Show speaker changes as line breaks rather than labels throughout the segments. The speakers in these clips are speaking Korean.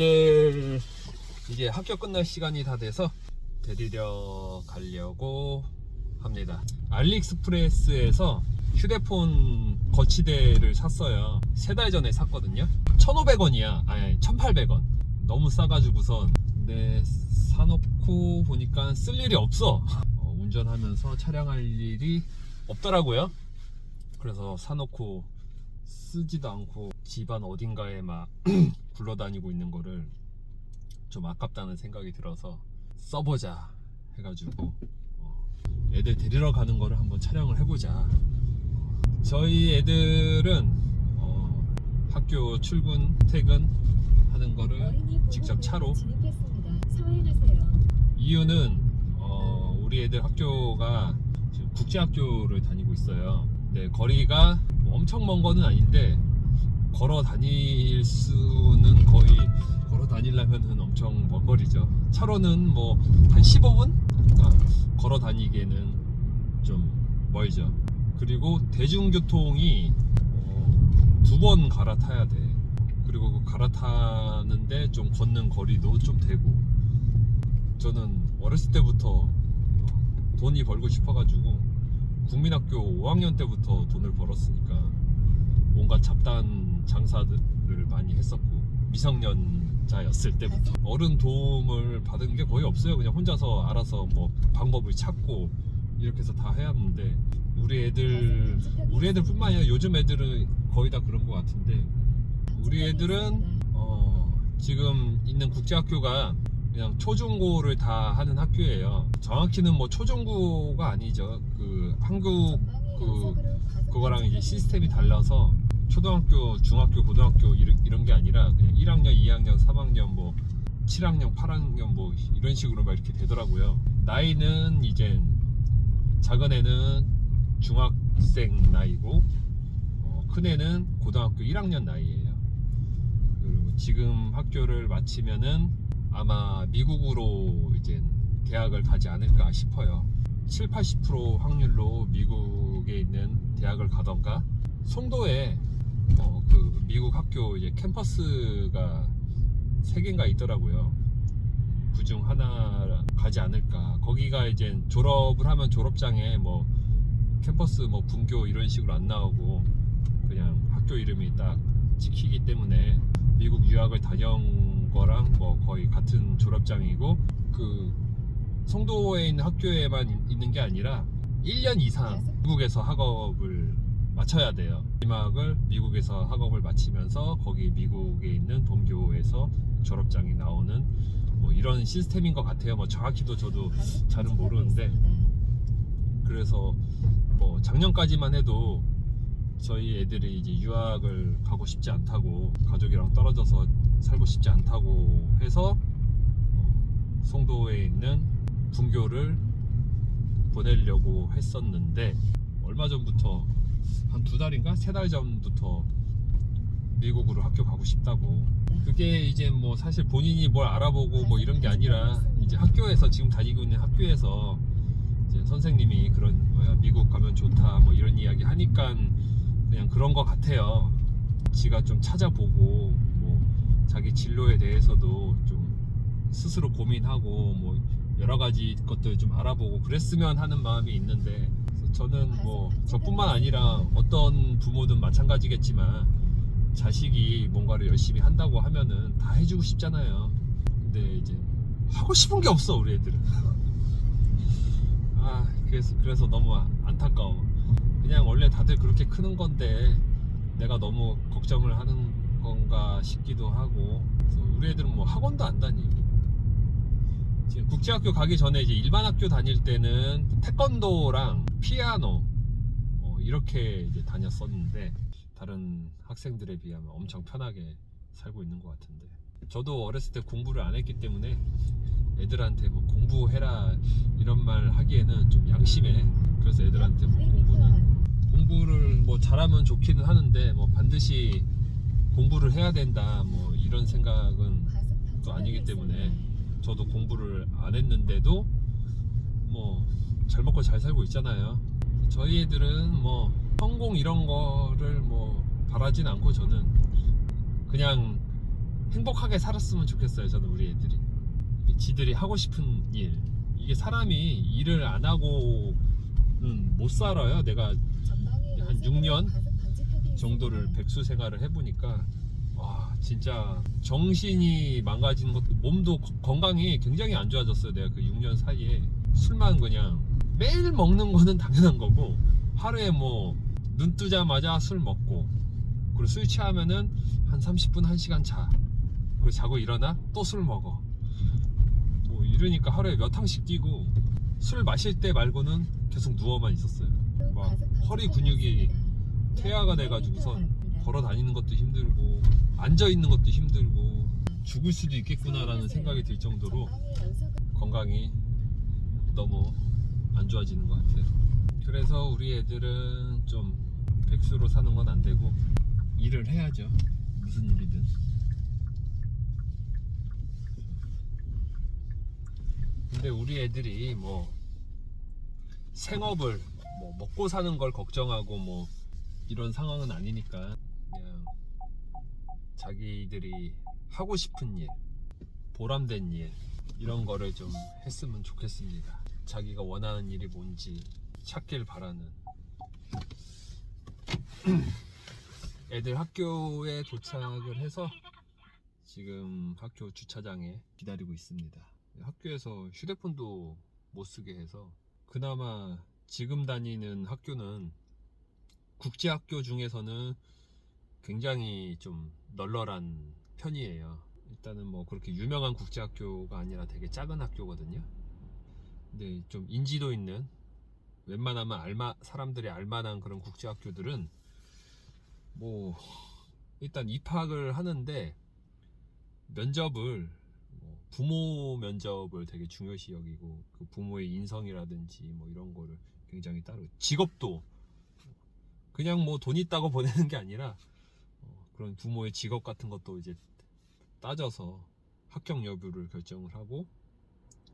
애들 이제 학교 끝날 시간이 다 돼서 데리러 가려고 합니다. 알리익스프레스에서 휴대폰 거치대를 샀어요. 세 달 전에 샀거든요. 1,500원이야. 아니, 1,800원. 너무 싸가지고선. 근데 사놓고 보니까 쓸 일이 없어. 어, 운전하면서 촬영할 일이 없더라고요. 그래서 사놓고 쓰지도 않고 집안 어딘가에 막 굴러다니고 있는 거를 좀 아깝다는 생각이 들어서 써보자 해가지고 어, 애들 데리러 가는 거를 한번 촬영을 해보자. 저희 애들은 어, 학교 출근 퇴근 하는 거를 직접 차로 이유는 어, 우리 애들 학교가 지금 국제학교를 다니고 있어요. 근데 거리가 뭐 엄청 먼 거는 아닌데 걸어 다닐 수는 거의 걸어 다니려면은 엄청 먼 거리죠. 차로는 뭐 한 15분? 그러니까 걸어 다니기에는 좀 멀죠. 그리고 대중교통이 어, 두번 갈아타야 돼. 그리고 그 갈아타는데 좀 걷는 거리도 좀 되고 저는 어렸을 때부터 돈이 벌고 싶어가지고 국민학교 5학년 때부터 돈을 벌었으니까 온갖 잡 장사들을 많이 했었고 미성년자였을 때부터 어른 도움을 받은 게 거의 없어요. 그냥 혼자서 알아서 뭐 방법을 찾고 이렇게 해서 다 해왔는데 우리 애들 우리 애들뿐만 아니라 요즘 애들은 거의 다 그런 것 같은데 우리 애들은 어, 지금 있는 국제학교가 그냥 초중고를 다 하는 학교예요. 정확히는 뭐 초중고가 아니죠. 그 한국 그 그거랑 이제 시스템이 달라서 초등학교, 중학교, 고등학교 이런, 이런 게 아니라 그냥 1학년, 2학년, 3학년 뭐 7학년, 8학년 뭐 이런 식으로 막 이렇게 되더라고요. 나이는 이제 작은 애는 중학생 나이고 어, 큰 애는 고등학교 1학년 나이예요. 그리고 지금 학교를 마치면은 아마 미국으로 이제 대학을 가지 않을까 싶어요. 7, 80% 확률로 미국에 있는 대학을 가던가 송도에 어, 그 미국 학교 이제 캠퍼스가 세 개인가 있더라고요. 그 중 하나 가지 않을까. 거기가 이제 졸업을 하면 졸업장에 뭐 캠퍼스 뭐 분교 이런 식으로 안 나오고 그냥 학교 이름이 딱 찍히기 때문에 미국 유학을 다녀온 거랑 뭐 거의 같은 졸업장이고 그 송도에 있는 학교에만 있- 있는 게 아니라 1년 이상 미국에서 학업을 마쳐야 돼요. 마지막을 미국에서 학업을 마치면서 거기 미국에 있는 본교에서 졸업장이 나오는 뭐 이런 시스템인 것 같아요. 뭐 정확히도 저도 잘은 모르는데 그래서 뭐 작년까지만 해도 저희 애들이 이제 유학을 가고 싶지 않다고 가족이랑 떨어져서 살고 싶지 않다고 해서 어, 송도에 있는 분교를 보내려고 했었는데 얼마 전부터 한 두 달인가 세 달 전부터 미국으로 학교 가고 싶다고 그게 이제 뭐 사실 본인이 뭘 알아보고 뭐 이런 게 아니라 이제 학교에서 지금 다니고 있는 학교에서 이제 선생님이 그런 뭐야 미국 가면 좋다 뭐 이런 이야기 하니까 그냥 그런 거 같아요. 지가 좀 찾아보고 뭐 자기 진로에 대해서도 좀 스스로 고민하고 뭐 여러 가지 것들 좀 알아보고 그랬으면 하는 마음이 있는데 저는 뭐 저뿐만 아니라 어떤 부모든 마찬가지겠지만 자식이 뭔가를 열심히 한다고 하면은 다 해주고 싶잖아요. 근데 이제 하고 싶은 게 없어 우리 애들은. 아 그래서 그래서 너무 안타까워. 그냥 원래 다들 그렇게 크는 건데 내가 너무 걱정을 하는 건가 싶기도 하고 그래서 우리 애들은 뭐 학원도 안 다니고 지금 국제학교 가기 전에 이제 일반 학교 다닐 때는 태권도랑 피아노 어, 이렇게 이제 다녔었는데 다른 학생들에 비하면 엄청 편하게 살고 있는 것 같은데. 저도 어렸을 때 공부를 안 했기 때문에 애들한테 뭐 공부해라 이런 말 하기에는 좀 양심해 그래서 애들한테 뭐 공부는 공부를 뭐 잘하면 좋기는 하는데 뭐 반드시 공부를 해야 된다 뭐 이런 생각은 또 아니기 때문에 저도 공부를 안 했는데도 뭐 잘 먹고 잘 살고 있잖아요. 저희 애들은 뭐 성공 이런 거를 뭐 바라진 않고 저는 그냥 행복하게 살았으면 좋겠어요. 저는 우리 애들이 지들이 하고 싶은 일 이게 사람이 일을 안 하고는 못 살아요. 내가
한 6년
정도를 백수 생활을 해보니까 와 진짜 정신이 망가지는 것도 몸도 거- 건강이 굉장히 안 좋아졌어요 내가 그 6년 사이에. 술만 그냥 매일 먹는 거는 당연한 거고 하루에 뭐 눈 뜨자마자 술 먹고 그리고 술 취하면은 한 30분 1시간 자. 그리고 자고 일어나 또 술 먹어. 뭐 이러니까 하루에 몇 탕씩 뛰고 술 마실 때 말고는 계속 누워만 있었어요. 막 허리 근육이 퇴화가 돼가지고선 걸어 다니는 것도 힘들고 앉아 있는 것도 힘들고 죽을 수도 있겠구나라는 생각이 들 정도로 건강이 너무 안 좋아지는 것 같아요. 그래서 우리 애들은 좀 백수로 사는 건 안 되고 일을 해야죠. 무슨 일이든. 근데 우리 애들이 뭐 생업을 뭐 먹고 사는 걸 걱정하고 뭐 이런 상황은 아니니까 그냥 자기들이 하고 싶은 일, 보람된 일 이런 거를 좀 했으면 좋겠습니다. 자기가 원하는 일이 뭔지 찾길 바라는. 애들 학교에 도착을 해서 지금 학교 주차장에 기다리고 있습니다. 학교에서 휴대폰도 못 쓰게 해서 그나마 지금 다니는 학교는 국제학교 중에서는 굉장히 좀 널널한 편이에요. 일단은 뭐 그렇게 유명한 국제학교가 아니라 되게 작은 학교거든요. 근데 좀 인지도 있는 웬만하면 알마 사람들이 알만한 그런 국제학교들은 뭐 일단 입학을 하는데 면접을 뭐 부모 면접을 되게 중요시 여기고 그 부모의 인성이라든지 뭐 이런 거를 굉장히 따로 직업도 그냥 뭐 돈 있다고 보내는 게 아니라 어, 그런 부모의 직업 같은 것도 이제 따져서 합격 여부를 결정을 하고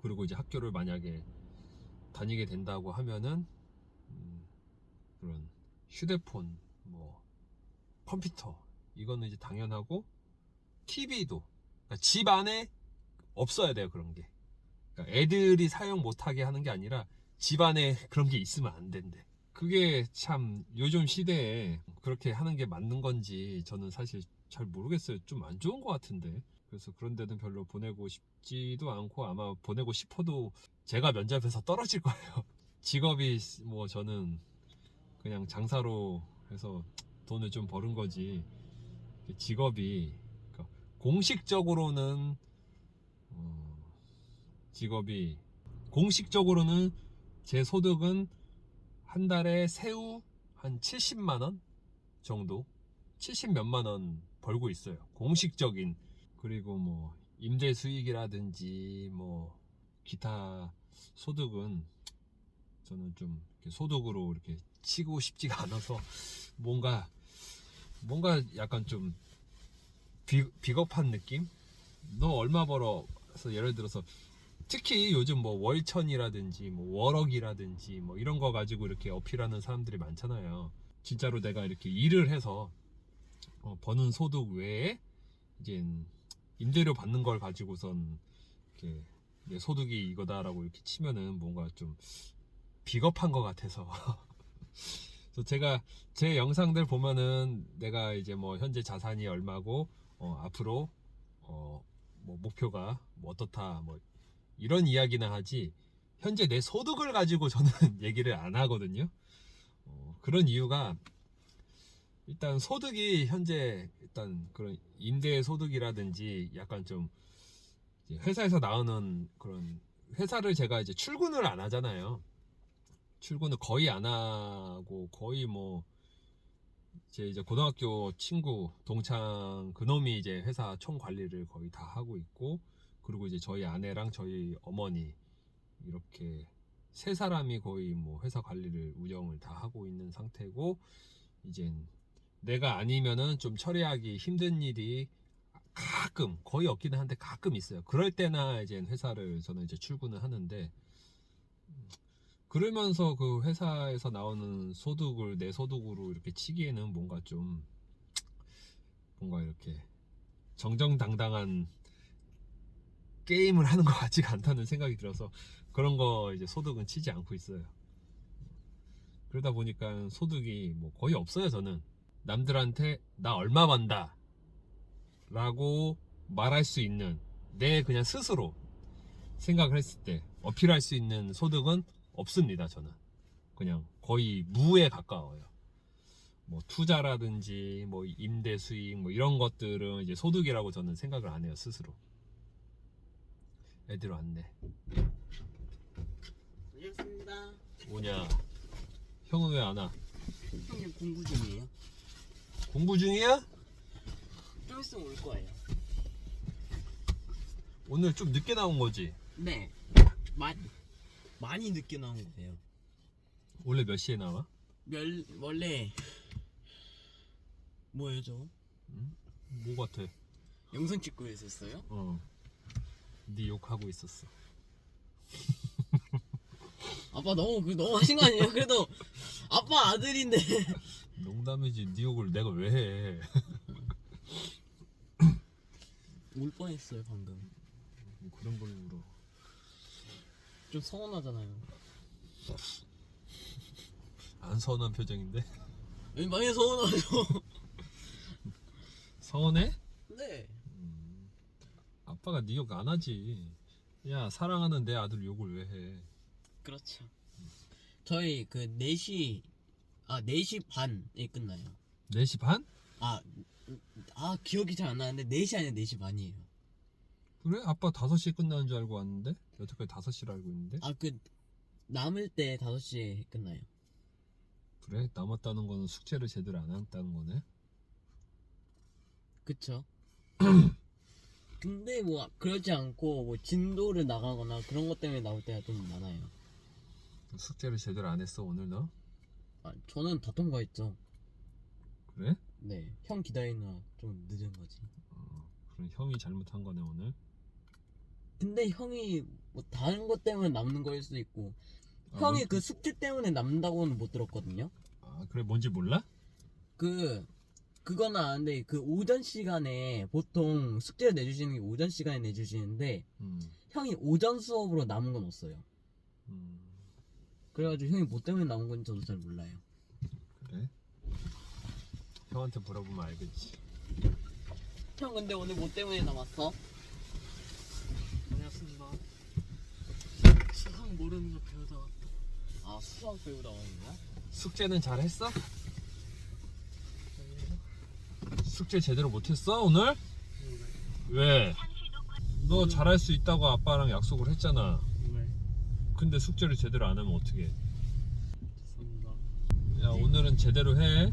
그리고 이제 학교를 만약에 다니게 된다고 하면은 음, 그런 휴대폰 뭐 컴퓨터 이거는 이제 당연하고 TV도 그러니까 집 안에 없어야 돼요 그런 게. 그러니까 애들이 사용 못하게 하는 게 아니라 집 안에 그런 게 있으면 안 된대 그게 참 요즘 시대에 그렇게 하는 게 맞는 건지 저는 사실 잘 모르겠어요. 좀 안 좋은 것 같은데. 그래서 그런 데는 별로 보내고 싶지도 않고 아마 보내고 싶어도 제가 면접에서 떨어질 거예요. 직업이 뭐 저는 그냥 장사로 해서 돈을 좀 버는 거지. 직업이 그러니까 공식적으로는 어, 직업이 공식적으로는 제 소득은 한 달에 세후 한 70만 원 정도? 70 몇만 원 벌고 있어요. 공식적인. 그리고 뭐 임대 수익이라든지 뭐 기타 소득은 저는 좀 이렇게 소득으로 이렇게 치고 싶지가 않아서 뭔가 뭔가 약간 좀 비, 비겁한 느낌? 너 얼마 벌어서 예를 들어서 특히 요즘 뭐 월천이라든지 뭐 월억이라든지 뭐 이런 거 가지고 이렇게 어필하는 사람들이 많잖아요. 진짜로 내가 이렇게 일을 해서 어, 버는 소득 외에 이제 임대료 받는 걸 가지고선 이렇게 내 소득이 이거다라고 이렇게 치면은 뭔가 좀 비겁한 것 같아서. 제가 제 영상들 보면은 내가 이제 뭐 현재 자산이 얼마고 어, 앞으로 어, 뭐 목표가 뭐 어떻다 뭐 이런 이야기나 하지 현재 내 소득을 가지고 저는 얘기를 안 하거든요. 어, 그런 이유가 일단 소득이 현재 일단 그런 임대 소득이라든지 약간 좀 회사에서 나오는 그런 회사를 제가 이제 출근을 안 하잖아요. 출근을 거의 안 하고 거의 뭐 제 이제 고등학교 친구 동창 그놈이 이제 회사 총 관리를 거의 다 하고 있고 그리고 이제 저희 아내랑 저희 어머니 이렇게 세 사람이 거의 뭐 회사 관리를 운영을 다 하고 있는 상태고 이젠 내가 아니면은 좀 처리하기 힘든 일이 가끔 거의 없기는 한데 가끔 있어요. 그럴 때나 이제 회사를 저는 이제 출근을 하는데 음, 그러면서 그 회사에서 나오는 소득을 내 소득으로 이렇게 치기에는 뭔가 좀 뭔가 이렇게 정정당당한 게임을 하는 것 같지가 않다는 생각이 들어서 그런 거 이제 소득은 치지 않고 있어요. 그러다 보니까 소득이 뭐 거의 없어요 저는. 남들한테 나 얼마 번다 라고 말할 수 있는 내 그냥 스스로 생각을 했을 때 어필할 수 있는 소득은 없습니다 저는. 그냥 거의 무에 가까워요. 뭐 투자라든지 뭐 임대 수익 뭐 이런 것들은 이제 소득이라고 저는 생각을 안 해요 스스로 애들 왔네
안녕하십니다.
오냐 형은 왜 안 와?
형님 공부 중이에요?
공부 중이야?
좀 있으면 올 거예요.
오늘 좀 늦게 나온 거지?
네. 많이 많이 늦게 나온 거예요.
원래 몇 시에 나와?
멸 원래 뭐예요 저?
뭐 같아?
영상 찍고 있었어요?
어. 네 욕하고 있었어.
아빠 너무 그 너무 하신 거 아니에요? 그래도 아빠 아들인데.
농담이지. 네 욕을 내가 왜 해?
울 뻔했어요 방금.
뭐 그런 걸 물어.
좀 서운하잖아요.
안 서운한 표정인데?
아니 많이 서운하죠.
서운해?
네.
아빠가 네 욕 안 하지. 야 사랑하는 내 아들 욕을 왜 해?
그렇죠. 저희 그 4시 아 4시 반에 끝나요.
4시 반?
아, 아 기억이 잘 안 나는데 4시 아니라 4시 반이에요.
그래? 아빠 5시에 끝나는 줄 알고 왔는데? 여태까지 5시를 알고 있는데?
아 그 남을 때 5시에 끝나요.
그래? 남았다는 거는 숙제를 제대로 안 했다는 거네?
그쵸? 근데 뭐 그러지 않고 뭐 진도를 나가거나 그런 것 때문에 나올 때가 좀 많아요.
숙제를 제대로 안 했어 오늘 너?
아 저는 다 통과했죠.
그래?
네, 형 기다리느라 좀 늦은 거지.
어, 그럼 형이 잘못한 거네 오늘?
근데 형이 뭐 다른 것 때문에 남는 거일 수도 있고
아,
형이
뭐-
그 숙제 때문에 남는다고는 못 들었거든요.
아 그래 뭔지 몰라?
그 그건 아는데 그 오전 시간에 보통 숙제를 내주시는 게 오전 시간에 내주시는데
음,
형이 오전 수업으로 남은 건 없어요.
음
그래가지고 형이 뭐 때문에 남은 건지 저도 잘 몰라요.
그래? 형한테 물어보면 알겠지
형 근데 오늘 뭐 때문에 남았어?
안녕하십니까. 수학 모르는 거 배우다 왔다.
아 수학 배우다 거야?
숙제는 잘 했어? 숙제 제대로 못했어 오늘? 왜? 너 잘할 수 있다고 아빠랑 약속을 했잖아
왜?
근데 숙제를 제대로 안 하면
죄송합니다.
야 오늘은 제대로 해